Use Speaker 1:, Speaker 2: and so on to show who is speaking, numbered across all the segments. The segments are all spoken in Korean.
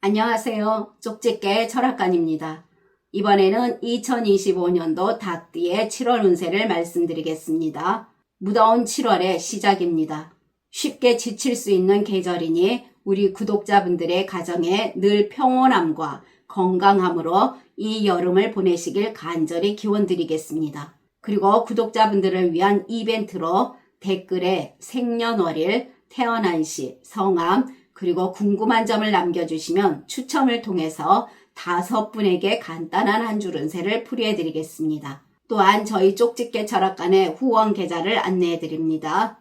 Speaker 1: 안녕하세요. 쪽집게 철학관입니다. 이번에는 2025년도 닭띠의 7월 운세를 말씀드리겠습니다. 무더운 7월의 시작입니다. 쉽게 지칠 수 있는 계절이니 우리 구독자분들의 가정에 늘 평온함과 건강함으로 이 여름을 보내시길 간절히 기원드리겠습니다. 그리고 구독자분들을 위한 이벤트로 댓글에 생년월일, 태어난 시, 성함, 그리고 궁금한 점을 남겨주시면 추첨을 통해서 다섯 분에게 간단한 한 줄 운세를 풀이해드리겠습니다. 또한 저희 쪽집게 철학관의 후원 계좌를 안내해드립니다.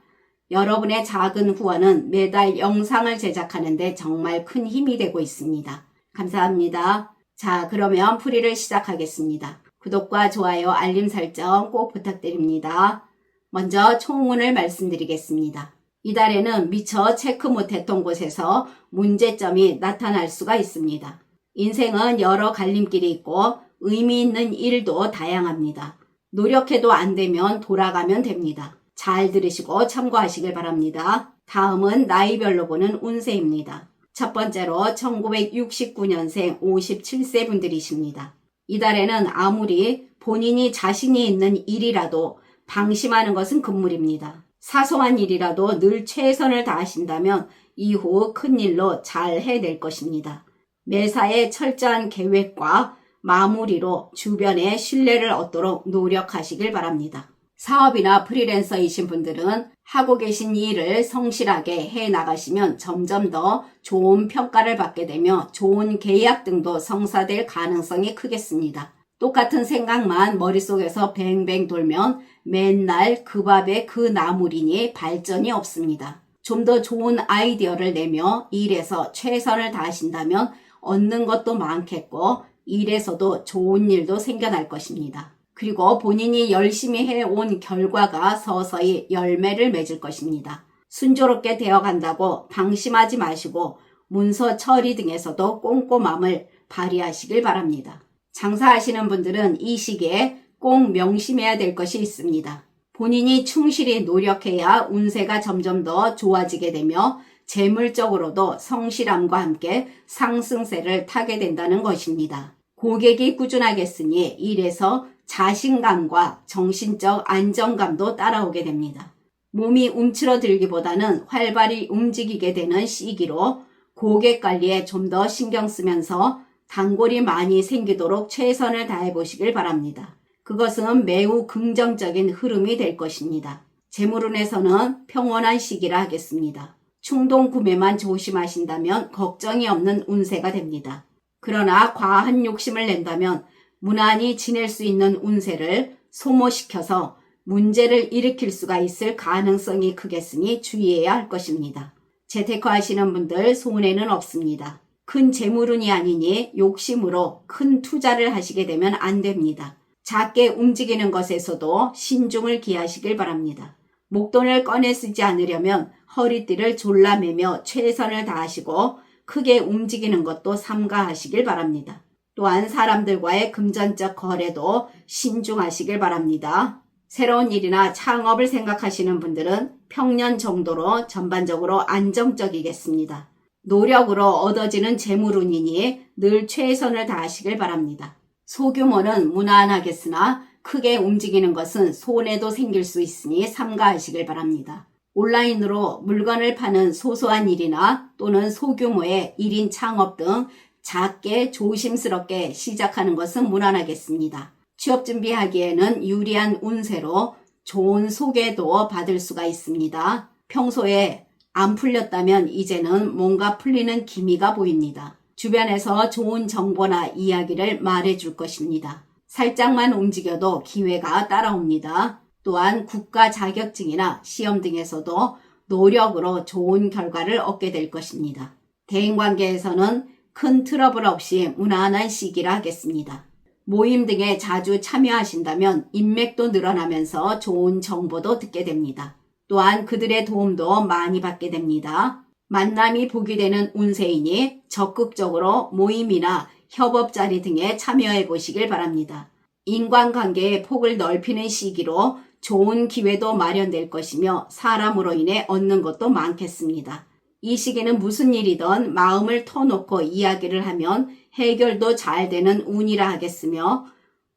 Speaker 1: 여러분의 작은 후원은 매달 영상을 제작하는데 정말 큰 힘이 되고 있습니다. 감사합니다. 자, 그러면 풀이를 시작하겠습니다. 구독과 좋아요, 알림 설정 꼭 부탁드립니다. 먼저 총운을 말씀드리겠습니다. 이달에는 미처 체크 못했던 곳에서 문제점이 나타날 수가 있습니다. 인생은 여러 갈림길이 있고 의미 있는 일도 다양합니다. 노력해도 안 되면 돌아가면 됩니다. 잘 들으시고 참고하시길 바랍니다. 다음은 나이별로 보는 운세입니다. 첫 번째로 1969년생 57세 분들이십니다. 이달에는 아무리 본인이 자신이 있는 일이라도 방심하는 것은 금물입니다. 사소한 일이라도 늘 최선을 다하신다면 이후 큰 일로 잘 해낼 것입니다. 매사에 철저한 계획과 마무리로 주변의 신뢰를 얻도록 노력하시길 바랍니다. 사업이나 프리랜서이신 분들은 하고 계신 일을 성실하게 해 나가시면 점점 더 좋은 평가를 받게 되며 좋은 계약 등도 성사될 가능성이 크겠습니다. 똑같은 생각만 머릿속에서 뱅뱅 돌면 맨날 그 밥에 그 나물이니 발전이 없습니다. 좀 더 좋은 아이디어를 내며 일에서 최선을 다하신다면 얻는 것도 많겠고 일에서도 좋은 일도 생겨날 것입니다. 그리고 본인이 열심히 해온 결과가 서서히 열매를 맺을 것입니다. 순조롭게 되어간다고 방심하지 마시고 문서 처리 등에서도 꼼꼼함을 발휘하시길 바랍니다. 장사하시는 분들은 이 시기에 꼭 명심해야 될 것이 있습니다. 본인이 충실히 노력해야 운세가 점점 더 좋아지게 되며 재물적으로도 성실함과 함께 상승세를 타게 된다는 것입니다. 고객이 꾸준하겠으니 일에서 자신감과 정신적 안정감도 따라오게 됩니다. 몸이 움츠러들기보다는 활발히 움직이게 되는 시기로 고객 관리에 좀 더 신경 쓰면서 단골이 많이 생기도록 최선을 다해 보시길 바랍니다. 그것은 매우 긍정적인 흐름이 될 것입니다. 재물운에서는 평온한 시기라 하겠습니다. 충동 구매만 조심하신다면 걱정이 없는 운세가 됩니다. 그러나 과한 욕심을 낸다면 무난히 지낼 수 있는 운세를 소모시켜서 문제를 일으킬 수가 있을 가능성이 크겠으니 주의해야 할 것입니다. 재테크 하시는 분들 손해는 없습니다. 큰 재물운이 아니니 욕심으로 큰 투자를 하시게 되면 안 됩니다. 작게 움직이는 것에서도 신중을 기하시길 바랍니다. 목돈을 꺼내 쓰지 않으려면 허리띠를 졸라매며 최선을 다하시고 크게 움직이는 것도 삼가하시길 바랍니다. 또한 사람들과의 금전적 거래도 신중하시길 바랍니다. 새로운 일이나 창업을 생각하시는 분들은 평년 정도로 전반적으로 안정적이겠습니다. 노력으로 얻어지는 재물운이니 늘 최선을 다하시길 바랍니다. 소규모는 무난하겠으나 크게 움직이는 것은 손해도 생길 수 있으니 삼가하시길 바랍니다. 온라인으로 물건을 파는 소소한 일이나 또는 소규모의 1인 창업 등 작게 조심스럽게 시작하는 것은 무난하겠습니다. 취업 준비하기에는 유리한 운세로 좋은 소개도 받을 수가 있습니다. 평소에 안 풀렸다면 이제는 뭔가 풀리는 기미가 보입니다. 주변에서 좋은 정보나 이야기를 말해줄 것입니다. 살짝만 움직여도 기회가 따라옵니다. 또한 국가 자격증이나 시험 등에서도 노력으로 좋은 결과를 얻게 될 것입니다. 대인관계에서는 큰 트러블 없이 무난한 시기라 하겠습니다. 모임 등에 자주 참여하신다면 인맥도 늘어나면서 좋은 정보도 듣게 됩니다. 또한 그들의 도움도 많이 받게 됩니다. 만남이 보게 되는 운세이니 적극적으로 모임이나 협업 자리 등에 참여해 보시길 바랍니다. 인간관계의 폭을 넓히는 시기로 좋은 기회도 마련될 것이며 사람으로 인해 얻는 것도 많겠습니다. 이 시기는 무슨 일이든 마음을 터놓고 이야기를 하면 해결도 잘 되는 운이라 하겠으며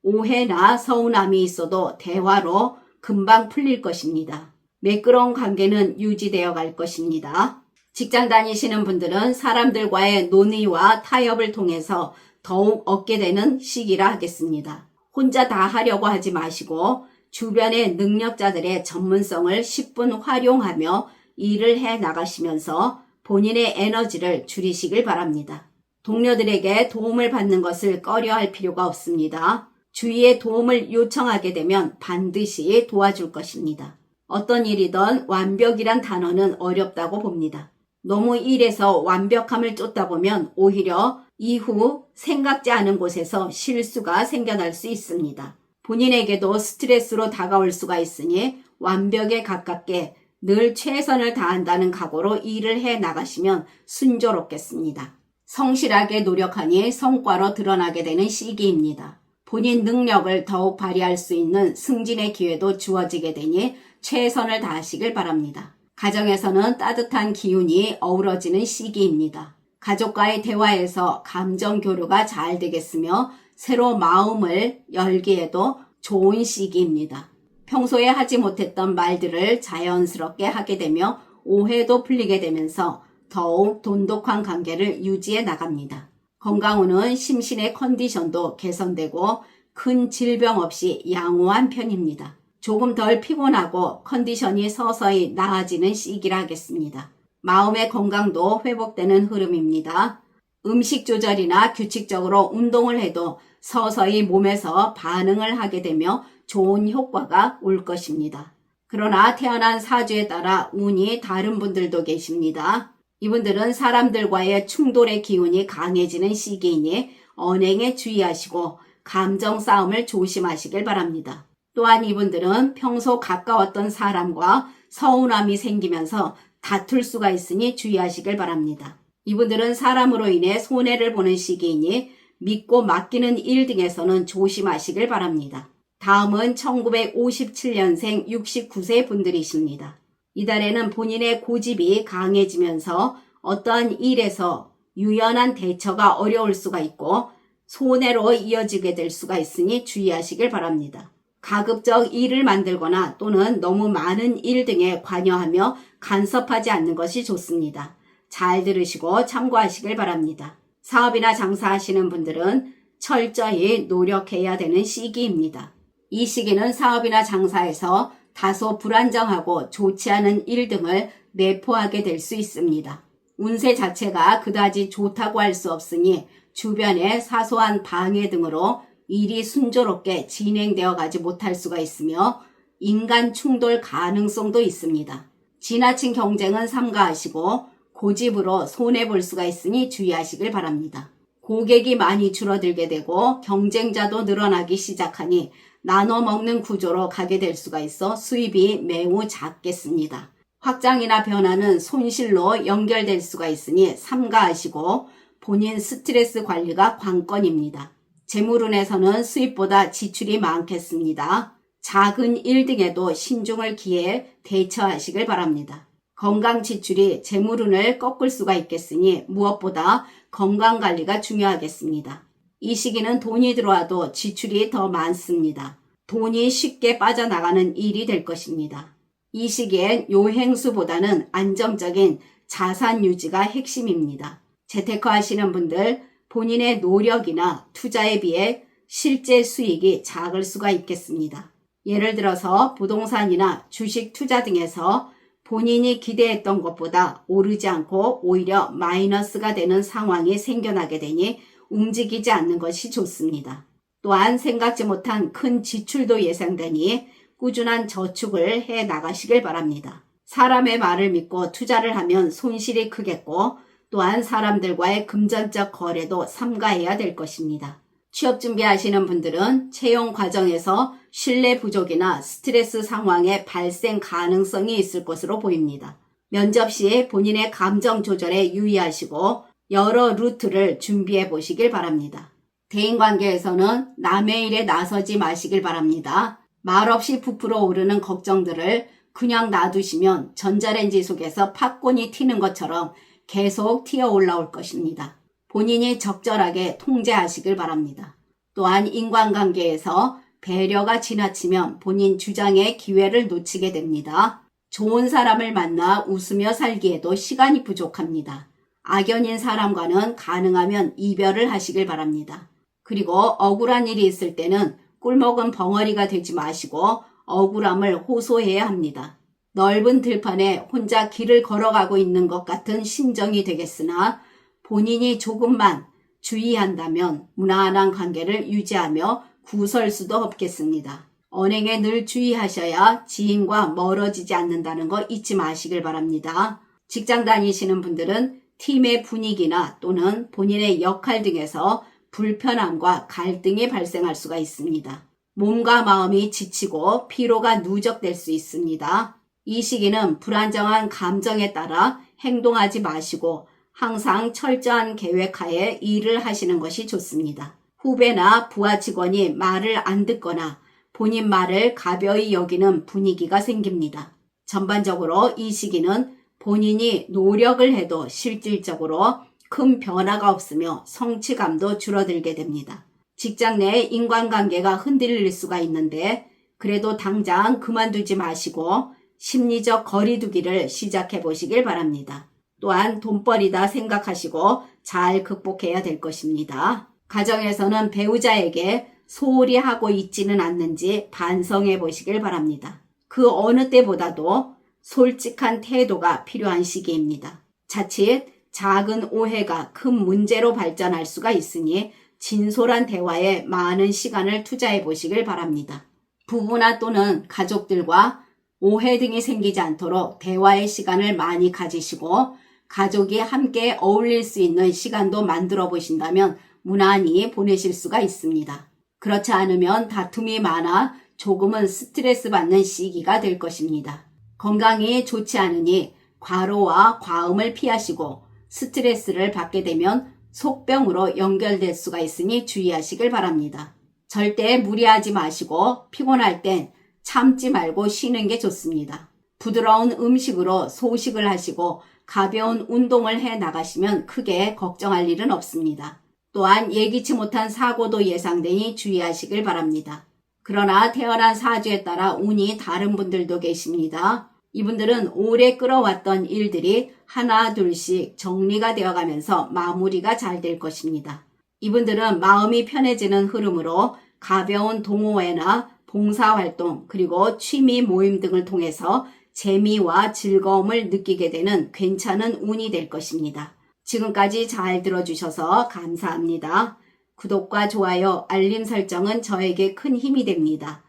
Speaker 1: 오해나 서운함이 있어도 대화로 금방 풀릴 것입니다. 매끄러운 관계는 유지되어 갈 것입니다. 직장 다니시는 분들은 사람들과의 논의와 타협을 통해서 더욱 얻게 되는 시기라 하겠습니다. 혼자 다 하려고 하지 마시고 주변의 능력자들의 전문성을 10분 활용하며 일을 해 나가시면서 본인의 에너지를 줄이시길 바랍니다. 동료들에게 도움을 받는 것을 꺼려 할 필요가 없습니다. 주위의 도움을 요청하게 되면 반드시 도와줄 것입니다. 어떤 일이든 완벽이란 단어는 어렵다고 봅니다. 너무 일에서 완벽함을 쫓다 보면 오히려 이후 생각지 않은 곳에서 실수가 생겨날 수 있습니다. 본인에게도 스트레스로 다가올 수가 있으니 완벽에 가깝게 늘 최선을 다한다는 각오로 일을 해 나가시면 순조롭겠습니다. 성실하게 노력하니 성과로 드러나게 되는 시기입니다. 본인 능력을 더욱 발휘할 수 있는 승진의 기회도 주어지게 되니 최선을 다하시길 바랍니다. 가정에서는 따뜻한 기운이 어우러지는 시기입니다. 가족과의 대화에서 감정 교류가 잘 되겠으며 새로 마음을 열기에도 좋은 시기입니다. 평소에 하지 못했던 말들을 자연스럽게 하게 되며 오해도 풀리게 되면서 더욱 돈독한 관계를 유지해 나갑니다. 건강운은 심신의 컨디션도 개선되고 큰 질병 없이 양호한 편입니다. 조금 덜 피곤하고 컨디션이 서서히 나아지는 시기라 하겠습니다. 마음의 건강도 회복되는 흐름입니다. 음식 조절이나 규칙적으로 운동을 해도 서서히 몸에서 반응을 하게 되며 좋은 효과가 올 것입니다. 그러나 태어난 사주에 따라 운이 다른 분들도 계십니다. 이분들은 사람들과의 충돌의 기운이 강해지는 시기이니 언행에 주의하시고 감정 싸움을 조심하시길 바랍니다. 또한 이분들은 평소 가까웠던 사람과 서운함이 생기면서 다툴 수가 있으니 주의하시길 바랍니다. 이분들은 사람으로 인해 손해를 보는 시기이니 믿고 맡기는 일 등에서는 조심하시길 바랍니다. 다음은 1957년생 69세 분들이십니다. 이달에는 본인의 고집이 강해지면서 어떠한 일에서 유연한 대처가 어려울 수가 있고 손해로 이어지게 될 수가 있으니 주의하시길 바랍니다. 가급적 일을 만들거나 또는 너무 많은 일 등에 관여하며 간섭하지 않는 것이 좋습니다. 잘 들으시고 참고하시길 바랍니다. 사업이나 장사하시는 분들은 철저히 노력해야 되는 시기입니다. 이 시기는 사업이나 장사에서 다소 불안정하고 좋지 않은 일 등을 내포하게 될 수 있습니다. 운세 자체가 그다지 좋다고 할 수 없으니 주변의 사소한 방해 등으로 일이 순조롭게 진행되어 가지 못할 수가 있으며 인간 충돌 가능성도 있습니다. 지나친 경쟁은 삼가하시고 고집으로 손해볼 수가 있으니 주의하시길 바랍니다. 고객이 많이 줄어들게 되고 경쟁자도 늘어나기 시작하니 나눠 먹는 구조로 가게 될 수가 있어 수입이 매우 작겠습니다. 확장이나 변화는 손실로 연결될 수가 있으니 삼가하시고 본인 스트레스 관리가 관건입니다. 재물운에서는 수입보다 지출이 많겠습니다. 작은 일 등에도 신중을 기해 대처하시길 바랍니다. 건강 지출이 재물운을 꺾을 수가 있겠으니 무엇보다 건강 관리가 중요하겠습니다. 이 시기는 돈이 들어와도 지출이 더 많습니다. 돈이 쉽게 빠져나가는 일이 될 것입니다. 이 시기엔 요행수보다는 안정적인 자산 유지가 핵심입니다. 재테크 하시는 분들 본인의 노력이나 투자에 비해 실제 수익이 작을 수가 있겠습니다. 예를 들어서 부동산이나 주식 투자 등에서 본인이 기대했던 것보다 오르지 않고 오히려 마이너스가 되는 상황이 생겨나게 되니 움직이지 않는 것이 좋습니다. 또한 생각지 못한 큰 지출도 예상되니 꾸준한 저축을 해 나가시길 바랍니다. 사람의 말을 믿고 투자를 하면 손실이 크겠고 또한 사람들과의 금전적 거래도 삼가해야 될 것입니다. 취업 준비하시는 분들은 채용 과정에서 신뢰 부족이나 스트레스 상황의 발생 가능성이 있을 것으로 보입니다. 면접 시에 본인의 감정 조절에 유의하시고 여러 루트를 준비해 보시길 바랍니다. 대인 관계에서는 남의 일에 나서지 마시길 바랍니다. 말없이 부풀어 오르는 걱정들을 그냥 놔두시면 전자레인지 속에서 팝콘이 튀는 것처럼 계속 튀어 올라올 것입니다. 본인이 적절하게 통제하시길 바랍니다. 또한 인간관계에서 배려가 지나치면 본인 주장의 기회를 놓치게 됩니다. 좋은 사람을 만나 웃으며 살기에도 시간이 부족합니다. 악연인 사람과는 가능하면 이별을 하시길 바랍니다. 그리고 억울한 일이 있을 때는 꿀먹은 벙어리가 되지 마시고 억울함을 호소해야 합니다. 넓은 들판에 혼자 길을 걸어가고 있는 것 같은 심정이 되겠으나 본인이 조금만 주의한다면 무난한 관계를 유지하며 구설 수도 없겠습니다. 언행에 늘 주의하셔야 지인과 멀어지지 않는다는 거 잊지 마시길 바랍니다. 직장 다니시는 분들은 팀의 분위기나 또는 본인의 역할 등에서 불편함과 갈등이 발생할 수가 있습니다. 몸과 마음이 지치고 피로가 누적될 수 있습니다. 이 시기는 불안정한 감정에 따라 행동하지 마시고 항상 철저한 계획하에 일을 하시는 것이 좋습니다. 후배나 부하 직원이 말을 안 듣거나 본인 말을 가벼이 여기는 분위기가 생깁니다. 전반적으로 이 시기는 본인이 노력을 해도 실질적으로 큰 변화가 없으며 성취감도 줄어들게 됩니다. 직장 내 인간관계가 흔들릴 수가 있는데 그래도 당장 그만두지 마시고 심리적 거리두기를 시작해 보시길 바랍니다. 또한 돈벌이다 생각하시고 잘 극복해야 될 것입니다. 가정에서는 배우자에게 소홀히 하고 있지는 않는지 반성해 보시길 바랍니다. 그 어느 때보다도 솔직한 태도가 필요한 시기입니다. 자칫 작은 오해가 큰 문제로 발전할 수가 있으니 진솔한 대화에 많은 시간을 투자해 보시길 바랍니다. 부부나 또는 가족들과 오해 등이 생기지 않도록 대화의 시간을 많이 가지시고 가족이 함께 어울릴 수 있는 시간도 만들어 보신다면 무난히 보내실 수가 있습니다. 그렇지 않으면 다툼이 많아 조금은 스트레스 받는 시기가 될 것입니다. 건강이 좋지 않으니 과로와 과음을 피하시고 스트레스를 받게 되면 속병으로 연결될 수가 있으니 주의하시길 바랍니다. 절대 무리하지 마시고 피곤할 땐 참지 말고 쉬는 게 좋습니다. 부드러운 음식으로 소식을 하시고 가벼운 운동을 해 나가시면 크게 걱정할 일은 없습니다. 또한 예기치 못한 사고도 예상되니 주의하시길 바랍니다. 그러나 태어난 사주에 따라 운이 다른 분들도 계십니다. 이분들은 오래 끌어왔던 일들이 하나 둘씩 정리가 되어가면서 마무리가 잘 될 것입니다. 이분들은 마음이 편해지는 흐름으로 가벼운 동호회나 봉사활동 그리고 취미 모임 등을 통해서 재미와 즐거움을 느끼게 되는 괜찮은 운이 될 것입니다. 지금까지 잘 들어주셔서 감사합니다. 구독과 좋아요, 알림 설정은 저에게 큰 힘이 됩니다.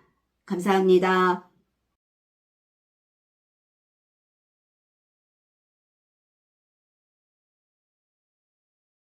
Speaker 1: 감사합니다.